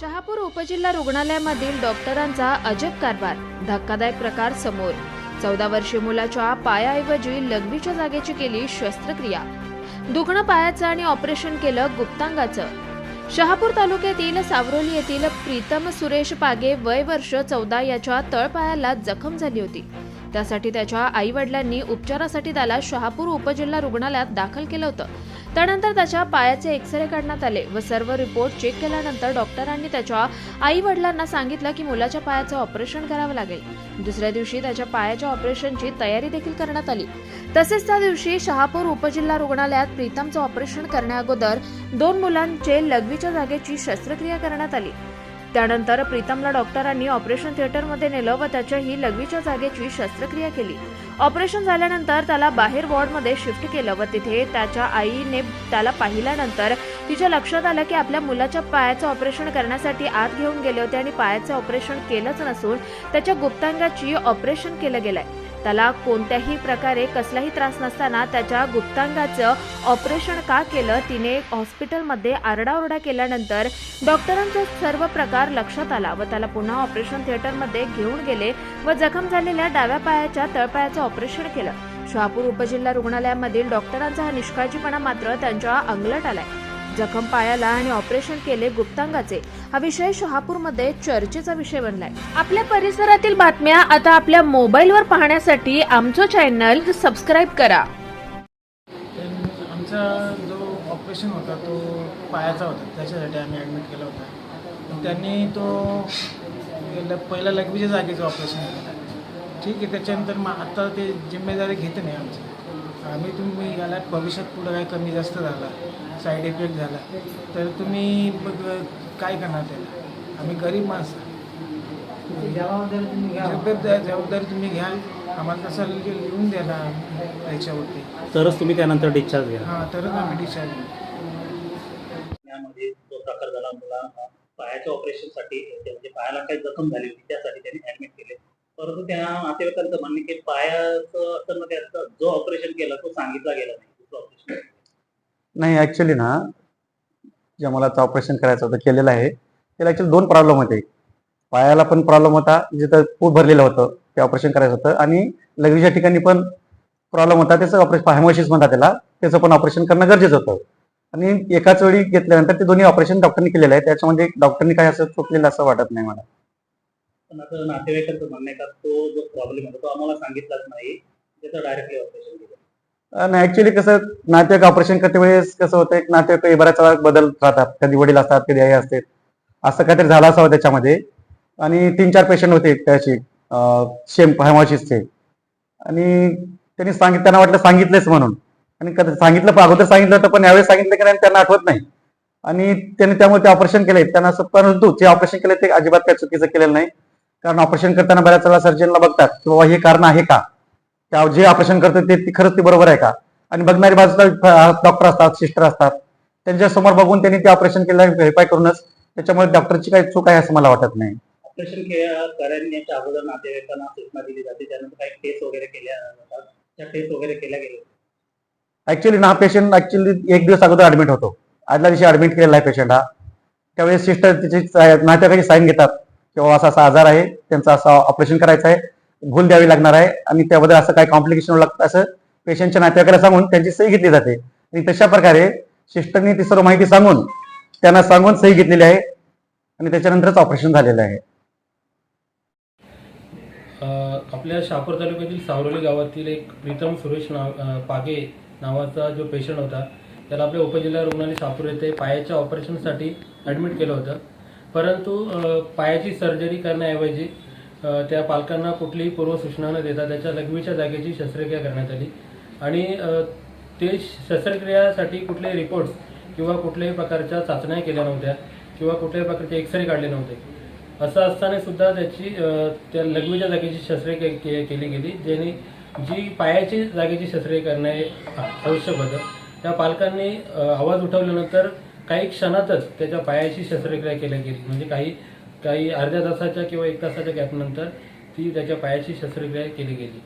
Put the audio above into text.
शहापूर उपजिल्हा रुग्णालयामधील डॉक्टरांचा अजब कारभार धक्कादायक प्रकार समोर. चौदा वर्षीय मुलाच्या पायाऐवजी लघवीच्या जागेची केली शस्त्रक्रिया. दुखणं पायाचं आणि ऑपरेशन केलं गुप्तांगाचं. शहापूर तालुक्यातील सावरोली येथील प्रीतम सुरेश पागे वय वर्ष चौदा याच्या तळपायाला जखम झाली होती. त्यासाठी त्याच्या आई वडिलांनी उपचारासाठी त्याला शहापूर उपजिल्हा रुग्णालयात दाखल केलं होतं. त्यानंतर त्याच्या पायाचे एक्सरे काढण्यात आले व सर्व रिपोर्ट चेक केल्यानंतर डॉक्टरांनी त्याच्या आई वडिलांना सांगितलं की मुलाच्या पायाचं ऑपरेशन करावं लागेल. दुसऱ्या दिवशी त्याच्या पायाच्या ऑपरेशनची तयारी देखील करण्यात आली. तसेच त्या दिवशी शहापूर उपजिल्हा रुग्णालयात प्रीतमचं ऑपरेशन करण्याअगोदर दोन मुलांचे लघवीच्या जागेची शस्त्रक्रिया करण्यात आली. त्यानंतर प्रीतमला डॉक्टरांनी ऑपरेशन थिएटरमध्ये नेलं व त्याच्या ही लघवीच्या जागेची शस्त्रक्रिया केली. ऑपरेशन झाल्यानंतर त्याला बाहेर वॉर्डमध्ये शिफ्ट केलं व तिथे त्याच्या आईने त्याला पाहिल्यानंतर तिच्या लक्षात आलं की आपल्या मुलाच्या पायाचं ऑपरेशन करण्यासाठी आत घेऊन गेले होते आणि पायाचं ऑपरेशन केलंच नसून त्याच्या गुप्तांगाची ऑपरेशन केलं गेलंय. त्याला कोणत्याही प्रकारे कसलाही त्रास नसताना त्याच्या गुप्तांगाचं ऑपरेशन का केलं तिने हॉस्पिटलमध्ये आरडाओरडा केल्यानंतर डॉक्टरांचा सर्व प्रकार लक्षात आला व त्याला पुन्हा ऑपरेशन थिएटरमध्ये घेऊन गेले व जखम झालेल्या डाव्या पायाच्या तळपायाचं ऑपरेशन केलं. शहापूर उपजिल्हा रुग्णालयामधील डॉक्टरांचा हा निष्काळजीपणा मात्र त्यांच्या अंगलट आलाय. जखम पायाला आणि ऑपरेशन केले गुप्तांगाचे. हा विषय शहापूरमध्ये चर्चेचा विषय बनलाय. आपल्या परिसरातील बातम्या आता आपल्या मोबाईलवर पाहण्यासाठी आमचं चॅनल सबस्क्राईब करा. आमचा जो ऑपरेशन होता तो पायाचा होता. त्याच्यासाठी आम्ही ॲडमिट केला होता. त्यांनी तो पहिला लघवीच्या जागेचं ऑपरेशन केलं. ठीक आहे त्याच्यानंतर मग आता ते जिम्मेदारी घेते नाही आमची. आम्ही तुम्ही याला भविष्यात पुढं काय कमी जास्त झाला साईड इफेक्ट झाला तर तुम्ही मग काय करणार त्याला? आम्ही गरीब माणसं. जबाबदारी तुम्ही घ्या. जबाबदारी जबाबदारी तुम्ही घ्याल. आम्हाला तसं लिहून द्या ना याच्यावरती तरच तुम्ही त्यानंतर डिस्चार्ज घ्या. हां तरच आम्ही डिस्चार्ज घेऊ. यामध्ये जो प्रकार झाला मुला पायाच्या ऑपरेशनसाठी ते म्हणजे पायाला काही जखम झाली होती त्यासाठी त्यांनी ऍडमिट केले. परंतु त्या नातेवाईकांचं म्हणणं की पायाचं असताना त्याचा जो ऑपरेशन केला तो सांगितला गेला नाही ऑपरेशन नाही. ऍक्च्युली ना ज्या मुलाचं ऑपरेशन करायचं होतं केलेलं आहे त्याला ऍक्च्युली दोन प्रॉब्लेम होते. पायाला पण प्रॉब्लेम होता जिथं पोट भरलेलं होतं ते ऑपरेशन करायचं होतं आणि लघवीच्या ठिकाणी पण प्रॉब्लेम होता त्याचं ऑपरेशन हॅमोशिस म्हणतात त्याला त्याचं पण ऑपरेशन करणं गरजेचं होतं. आणि एकाच वेळी घेतल्यानंतर ते दोन्ही ऑपरेशन डॉक्टरनी केलेलं आहे त्याच्यामध्ये डॉक्टरनी काय असं चुकलेलं असं वाटत नाही मला. पण आता नातेवाईकांचं म्हणणं आहे का तो जो प्रॉब्लेम होता तो आम्हाला सांगितलाच नाही. त्याचं डायरेक्टली ऑपरेशन केलं ऍक्च्युली कसं नातेवाईक ऑपरेशन करते वेळेस कसं होतं एक नातेवाईक बऱ्याच वेळा बदल राहतात. कधी वडील असतात कधी आई असते. असं काहीतरी झालं असावं त्याच्यामध्ये. आणि तीन चार पेशंट होते त्याची शेम हेमॉसिसचे आणि त्यांनी सांगित त्यांना वाटलं सांगितलेच म्हणून. आणि कधी सांगितलं पण अगोदर सांगितलं होतं पण यावेळेस सांगितलं की नाही त्यांना आठवत नाही. आणि त्यांनी त्यामुळे ते ऑपरेशन केले. त्यांना असं परंतु जे ऑपरेशन केले ते अजिबात काही चुकीचं केलेलं नाही. कारण ऑपरेशन करताना बऱ्याच वेळा सर्जनला बघतात की बाबा हे कारण आहे का? त्या जे ऑपरेशन करतात ते खरंच ते बरोबर आहे का? आणि बघणारी बाजूला डॉक्टर असतात सिस्टर असतात. त्यांच्यासमोर बघून त्यांनी ते ऑपरेशन केलं व्हेरीफाय करूनच. त्याच्यामुळे डॉक्टरची काही चूक आहे असं मला वाटत नाही. ऑपरेशन करण्याच्या अगोदर नातेवाईकांना सूचना दिली जाते. त्यानंतर काही टेस्ट वगैरे केल्या जातात. त्या टेस्ट वगैरे केल्या गेल्या. ऍक्च्युली ना पेशंट ऍक्च्युली एक दिवस अगोदर ऍडमिट होतो. आदल्या दिवशी ऍडमिट केलेला आहे पेशंट हा. त्यावेळेस सिस्टर तिची नातेवाईकाची साईन घेतात. किंवा असा असा आजार आहे त्यांचं असं ऑपरेशन करायचं आहे भूल द्यावी लागणार आहे आणि त्याबद्दल असं काही कॉम्प्लिकेशन लागतं असं पेशंटच्या नातेवाईकाला सांगून त्यांची सही घेतली जाते. आणि तशा प्रकारे सिस्टरनी ती सर्व माहिती सांगून त्यांना सांगून सही घेतलेली आहे आणि त्याच्यानंतरच ऑपरेशन झालेलं आहे. आपल्या शहापूर तालुक्यातील सावरोली गावातील एक प्रीतम सुरेश नाव पागे नावाचा जो पेशंट होता त्याला आपल्या उपजिल्हा रुग्णालय शहापूर येथे पायाच्या ऑपरेशनसाठी ॲडमिट केलं होतं. परंतु पायाची सर्जरी करण्याऐवजी त्या पालकांना कुठलीही पूर्वसूचना न देता त्याच्या लघवीच्या जागेची शस्त्रक्रिया करण्यात आली. आणि ते शस्त्रक्रियासाठी कुठलेही रिपोर्ट्स किंवा कुठल्याही प्रकारच्या चाचण्या केल्या नव्हत्या किंवा कुठल्याही प्रकारचे एक्सरे काढले नव्हते. असं असताना सुद्धा त्याची त्या लघवीच्या जागेची शस्त्रक्रिया के- केली गेली ज्याने जी पायाची जागेची शस्त्रक्रिया करणे आवश्यक होतं. त्या पालकांनी आवाज उठवल्यानंतर काही क्षणातच त्याच्या पायाची शस्त्रक्रिया केल्या गेली. म्हणजे काही काही अर्ध्या तासाच्या किंवा एक तासाच्या गॅपनंतर ती त्याच्या पायाची शस्त्रक्रिया केली गेली.